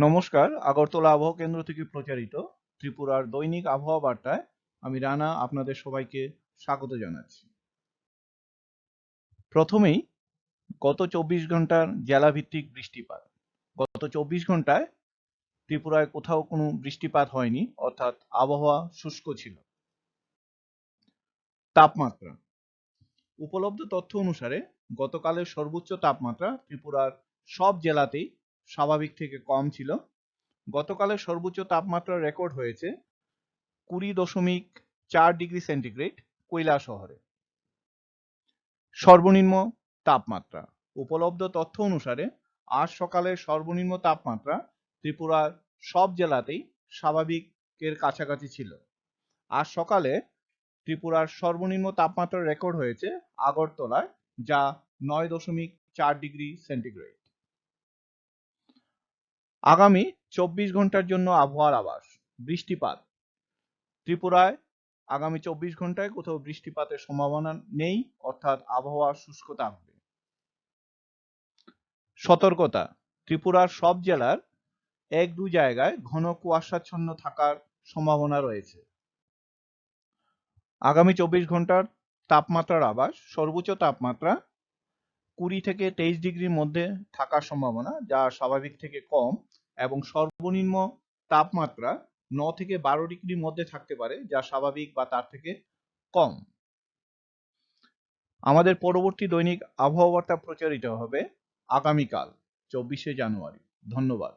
নমস্কার, আগরতলা আবহাওয়া কেন্দ্র থেকে প্রচারিত ত্রিপুরার দৈনিক আবহাওয়া বার্তায় আমি রানা আপনাদের সবাইকে স্বাগত জানাচ্ছি। প্রথমেই, গত চব্বিশ ঘণ্টার জেলাভিত্তিক বৃষ্টিপাত। গত চব্বিশ ঘন্টায় ত্রিপুরায় কোথাও কোনো বৃষ্টিপাত হয়নি, অর্থাৎ আবহাওয়া শুষ্ক ছিল। তাপমাত্রা। উপলব্ধ তথ্য অনুসারে গতকালের সর্বোচ্চ তাপমাত্রা ত্রিপুরার সব জেলাতেই স্বাভাবিক থেকে কম ছিল। গতকালের সর্বোচ্চ তাপমাত্রা রেকর্ড হয়েছে কুড়ি দশমিক চার ডিগ্রি সেন্টিগ্রেড কৈলা শহরে। সর্বনিম্ন তাপমাত্রা। উপলব্ধ তথ্য অনুসারে আজ সকালের সর্বনিম্ন তাপমাত্রা ত্রিপুরার সব জেলাতেই স্বাভাবিকের কাছাকাছি ছিল। আজ সকালে ত্রিপুরার সর্বনিম্ন তাপমাত্রা রেকর্ড হয়েছে আগরতলায়, যা নয় দশমিক চার ডিগ্রি সেন্টিগ্রেড। আগামী চব্বিশ ঘণ্টার জন্য আবহাওয়ার আবাস বৃষ্টিপাত। ত্রিপুরায় আগামী চব্বিশ ঘন্টায় কোথাও বৃষ্টিপাতের সম্ভাবনা নেই, অর্থাৎ আবহাওয়া শুষ্ক থাকবে। সতর্কতা, ত্রিপুরার সব জেলার এক দু জায়গায় ঘন কুয়াশাচ্ছন্ন থাকার সম্ভাবনা রয়েছে। আগামী চব্বিশ ঘণ্টার তাপমাত্রার আবাস সর্বোচ্চ তাপমাত্রা কুড়ি থেকে তেইশ ডিগ্রির মধ্যে থাকার সম্ভাবনা, যা স্বাভাবিক থেকে কম এবং সর্বনিম্ন তাপমাত্রা ন থেকে বারো ডিগ্রির মধ্যে থাকতে পারে, যা স্বাভাবিক বা তার থেকে কম। আমাদের পরবর্তী দৈনিক আবহাওয়া বার্তা প্রচারিত হবে আগামীকাল, চব্বিশে জানুয়ারি। ধন্যবাদ।